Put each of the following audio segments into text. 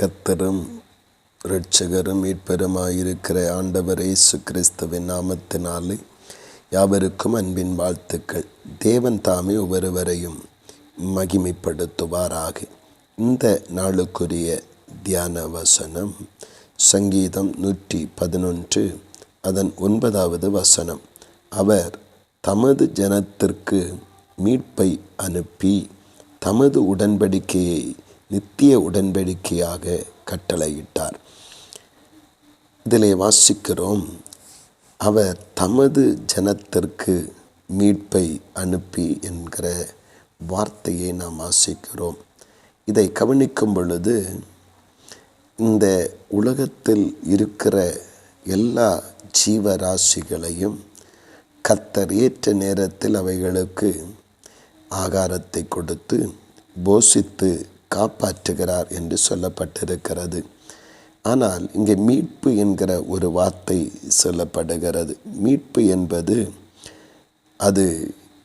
கத்தரும் இரட்சகரும் மீட்பெருமாயிருக்கிற ஆண்டவர் இயேசு கிறிஸ்துவின் நாமத்தினாலே யாவருக்கும் அன்பின் வாழ்த்துக்கள். தேவன் தாமே ஒவ்வொருவரையும் மகிமைப்படுத்துவாராக. இந்த நாளுக்குரிய தியான வசனம் சங்கீதம் நூற்றி பதினொன்று அதன் ஒன்பதாவது வசனம். அவர் தமது ஜனத்திற்கு மீட்பை அனுப்பி தமது உடன்படிக்கையை நித்திய உடன்படிக்கையாக கட்டளையிட்டார். இதிலே வாசிக்கிறோம் அவர் தமது ஜனத்திற்கு மீட்பை அனுப்பி என்கிற வார்த்தையை நாம் வாசிக்கிறோம். இதை கவனிக்கும் பொழுது இந்த உலகத்தில் இருக்கிற எல்லா ஜீவராசிகளையும் கத்தர் ஏற்ற நேரத்தில் அவைகளுக்கு ஆகாரத்தை கொடுத்து போஷித்து காப்பாற்றுகிறார் என்று சொல்லப்பட்டிருக்கிறது. ஆனால் இங்கே மீட்பு என்கிற ஒரு வார்த்தை சொல்லப்படுகிறது. மீட்பு என்பது அது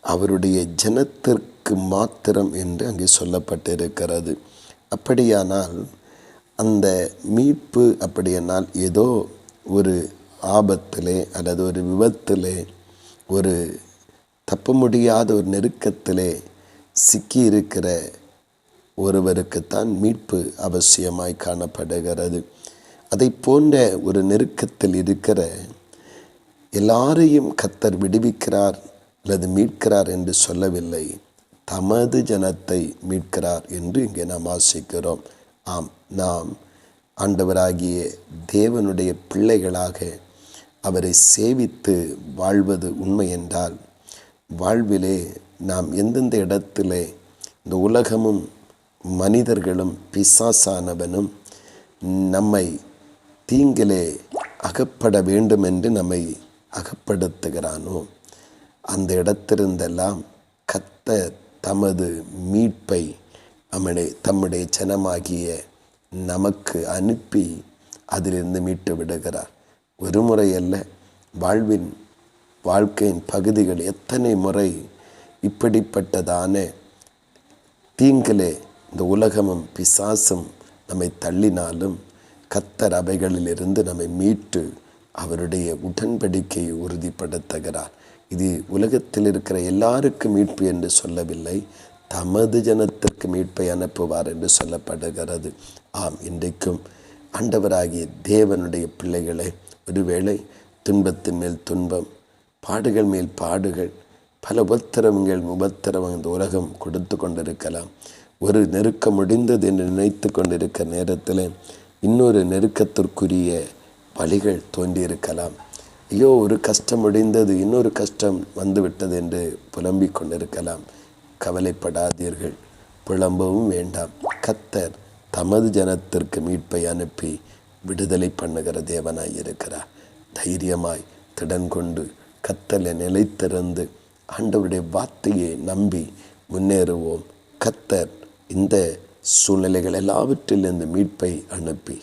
அவருடைய ஜனத்திற்கு மாத்திரம் என்று அங்கே சொல்லப்பட்டிருக்கிறது. அப்படியானால் அந்த மீட்பு அப்படியானால் ஏதோ ஒரு ஆபத்திலே அல்லது ஒரு விபத்திலே ஒரு தப்ப முடியாத ஒரு நெருக்கத்திலே சிக்கியிருக்கிற ஒருவருக்குத்தான் மீட்பு அவசியமாய் காணப்படுகிறது. அதை போன்ற ஒரு நெருக்கத்தில் இருக்கிற எல்லாரையும் கத்தர் விடுவிக்கிறார் அல்லது மீட்கிறார் என்று சொல்லவில்லை. தமது ஜனத்தை மீட்கிறார் என்று இங்கே நாம் ஆசிக்கிறோம் ஆம் நாம் ஆண்டவராகிய தேவனுடைய பிள்ளைகளாக அவரை சேவித்து வாழ்வது உண்மை என்றால் வாழ்விலே நாம் எந்தெந்த இடத்திலே இந்த உலகமும் மனிதர்களும் பிசாசானவனும் நம்மை தீங்கிலே அகப்பட வேண்டும் என்று நம்மை அகப்படுத்துகிறானோ? அந்த இடத்திலிருந்தெல்லாம் கத்த தமது மீட்பை நம்முடைய தம்முடைய ஜனமாகிய நமக்கு அனுப்பி அதிலிருந்து மீட்டு விடுகிறார். ஒரு முறை அல்ல வாழ்வின் வாழ்க்கையின் பகுதிகள் எத்தனை முறை இப்படிப்பட்டதான தீங்கிலே இந்த உலகமும் பிசாசும் நம்மை தள்ளினாலும் கத்தர் அவைகளிலிருந்து நம்மை மீட்டு அவருடைய உடன்படிக்கையை உறுதிப்படுத்துகிறார். இது உலகத்தில் இருக்கிற எல்லாருக்கும் மீட்பு என்று சொல்லவில்லை தமது ஜனத்திற்கு மீட்பை அனுப்புவார் என்று சொல்லப்படுகிறது. ஆம் இன்றைக்கும் ஆண்டவராகிய தேவனுடைய பிள்ளைகளை ஒருவேளை துன்பத்தின் மேல் துன்பம் பாடுகள் மேல் பாடுகள் பல உபத்திரவங்கள் உபத்திரவம் இந்த உலகம் கொடுத்து கொண்டிருக்கலாம். ஒரு நெருக்கம் முடிந்தது என்று நினைத்து கொண்டிருக்க நேரத்தில் இன்னொரு நெருக்கத்திற்குரிய வழிகள் தோன்றியிருக்கலாம். ஐயோ ஒரு கஷ்டம் முடிந்தது இன்னொரு கஷ்டம் வந்துவிட்டது என்று புலம்பிக் கொண்டிருக்கலாம். கவலைப்படாதீர்கள் புலம்பவும் வேண்டாம். கத்தர் தமது ஜனத்திற்கு மீட்பை அனுப்பி விடுதலை பண்ணுகிற தேவனாய் இருக்கிறார் தைரியமாய் திடன் கொண்டு கத்தலை நிலைத்திருந்து ஆண்டவருடைய வார்த்தையை நம்பி முன்னேறுவோம். கத்தர் இந்த சூழ்நிலைகள் எல்லாவற்றிலிருந்து மீட்பை அனுப்பி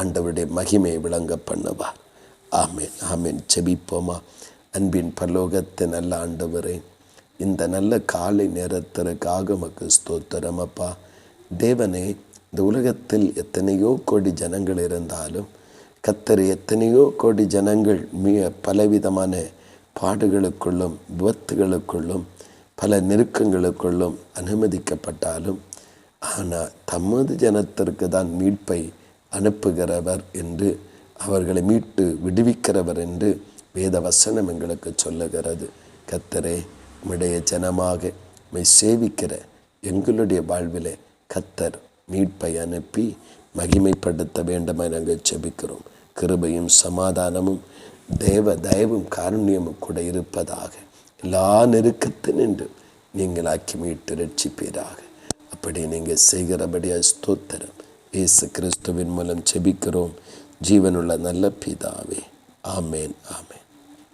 ஆண்டவருடைய மகிமை விளங்க பண்ணுவா. ஆமேன் ஆமேன். செபிப்போமா அன்பின் பரலோகத்தை நல்ல ஆண்டவரே இந்த நல்ல காலை நேரத்திற்காக மக்கு ஸ்தோத்திரம் அப்பா. தேவனே இந்த உலகத்தில் எத்தனையோ கோடி ஜனங்கள் இருந்தாலும் கத்தர் எத்தனையோ கோடி ஜனங்கள் மிக பலவிதமான பாடுகளுக்குள்ளும் விபத்துகளுக்குள்ளும் பல நெருக்கங்களுக்குள்ளும் அனுமதிக்கப்பட்டாலும் ஆனால் தமது ஜனத்திற்கு தான் மீட்பை அனுப்புகிறவர் என்று அவர்களை மீட்டு விடுவிக்கிறவர் என்று வேத வசனம் எங்களுக்கு சொல்லுகிறது. கத்தரே உடைய ஜனமாக மை சேவிக்கிற எங்களுடைய வாழ்விலே கத்தர் மீட்பை அனுப்பி மகிமைப்படுத்த வேண்டுமா நாங்கள் செபிக்கிறோம் கிருபையும் சமாதானமும் தேவ தயவும் காருண்யமும் கூட இருப்பதாக. எல்லா நெருக்கத்தினின்றும் நீங்கள் ஆக்கி மீட்டு ரட்சிப்பீராக. அப்படி நீங்கள் செய்கிறபடியாக ஸ்தோத்திரம். இயேசு கிறிஸ்துவின் மூலம் செபிக்கிறோம் ஜீவனுள்ள நல்ல பிதாவே. ஆமேன் ஆமேன்.